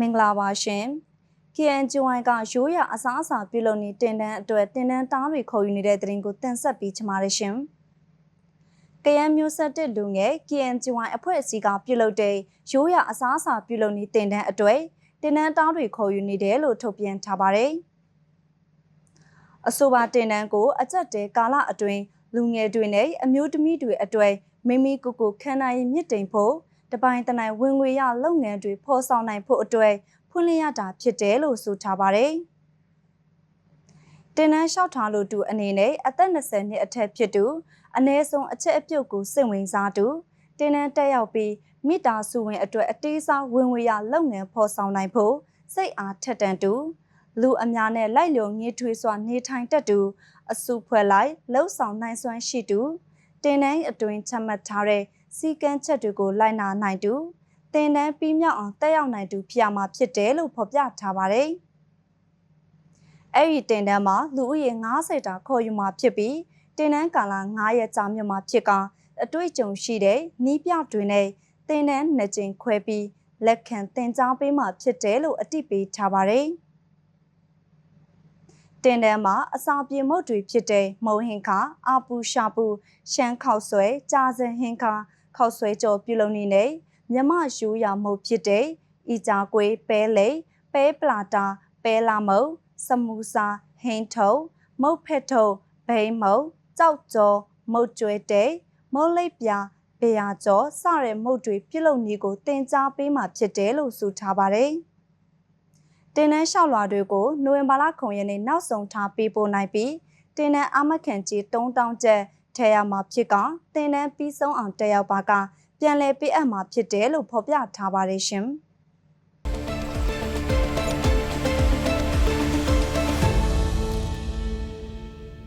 မင်္ဂလာပါရှင် KNJY ကရိုးရအစားအစာပြုလုပ်နေတင်တန်းအတွက်တင်တန်းတားတွေခေါ်ယူနေတဲ့တဲ့ရင်ကိုတင်ဆက်ပေးချင်ပါတယ်ရှင်ကရန်မျိုးဆက်တစ်လူငယ် KNJY အဖွဲ့အစည်းကပြုလုပ်တဲ့ရိုးရအစားအစာပြုလုပ်နေတင်တန်းအတွက်တင်တန်းတားတွေခေါ်ယူနေတယ်လို့ထုတ်ပြန်ထားပါတယ်အဆိုပါတင်တန်းကိုအကြက်တဲကာလအတွင်းလူငယ်တွေနဲ့အမျိုးသမီးတွေအတွက်မိမိကိုယ်ကိုခန္ဓာရည်မြင့်တင်ဖို့ တပိုင်းတနိုင်ဝင်ငွေရလုပ်ငန်းတွေဖော်ဆောင်နိုင်ဖို့အတွက်ဖွင့်လှစ်ရတာဖြစ်တယ်လို့ဆိုထားပါတယ်။တင်နန်းလျှောက်ထားလို့သူအနေနဲ့အသက်20နှစ်အထက်ဖြစ်သူအ ਨੇ ဆုံးအချက်အပြုတ်ကိုစိတ်ဝင်စားသူတင်နန်းတက်ရောက်ပြီးမိသားစုဝင်အတွက်အတေးစားဝင်ငွေရလုပ်ငန်းဖော်ဆောင်နိုင်ဖို့စိတ်အားထက်တန်သူလူအများနဲ့လိုက်လျောငေးထွေးစွာနေထိုင်တတ်သူအစုဖွဲ့လိုက်လှုပ်ဆောင်နိုင်စွမ်းရှိသူတင်နန်းအတွင်ချမှတ်ထားတဲ့ စီကန်းချက်တွေကိုလိုက်နာနိုင်သူတင်နန်းပြီးမြောက်အောင်တက်ရောက်နိုင်သူဖြစ်ရမှာဖြစ်တယ်လို့ဖော်ပြထားပါတယ်။အဲ့ဒီတင်တန်းမှာလူဦးရေ90တာခေါ်ယူမှာဖြစ်ပြီးတင်နန်းကာလ9ရက်ကြာမြင့်မှာဖြစ်ကအတွေ့အကြုံရှိတဲ့နီးပြတွေနဲ့တင်နန်းနှစ်ကြိမ်ခွဲပြီးလက်ခံတင် जा ပေးမှာဖြစ်တယ်လို့အတိပေးထားပါတယ်။တင်တန်းမှာအစာပြေမုတ်တွေဖြစ်တဲ့မုံဟင်ခါအာပူရှာပူရှမ်းခောက်ဆွဲကြာစင်ဟင်ခါ ခောက်ဆွဲကြော်ပြုလုပ်နေနဲ့မြမယူရမုတ်ဖြစ်တဲ့ဤကြကွေးပဲလိပဲပလာတာပဲလာမုတ်စမူစာဟင်းထုံမုတ်ဖက်ထုံဘိန်းမုတ်ကြောက်ကြော်မုတ်ကျွဲတဲ့မုတ်လိပ်ပြဘေယာကျော်စတဲ့မုတ်တွေပြုလုပ်နေကိုတင် जा ပေးမှဖြစ်တယ်လို့ဆိုထားပါတယ်။တင်နန်းလျှောက်လွှာတွေကိုနိုဝင်ဘာလ9ရက်နေ့နောက်ဆုံးထားပေးပို့နိုင်ပြီးတင်နန်းအမခန့်ကြီး3000ကျပ် ထဲရမှာဖြစ်ကတင်နန်းပြီးဆုံးအောင်တက်ရောက်ပါကပြန်လည်ပေးအပ်မှာဖြစ်တယ်လို့ဖော်ပြထားပါတယ်ရှင်။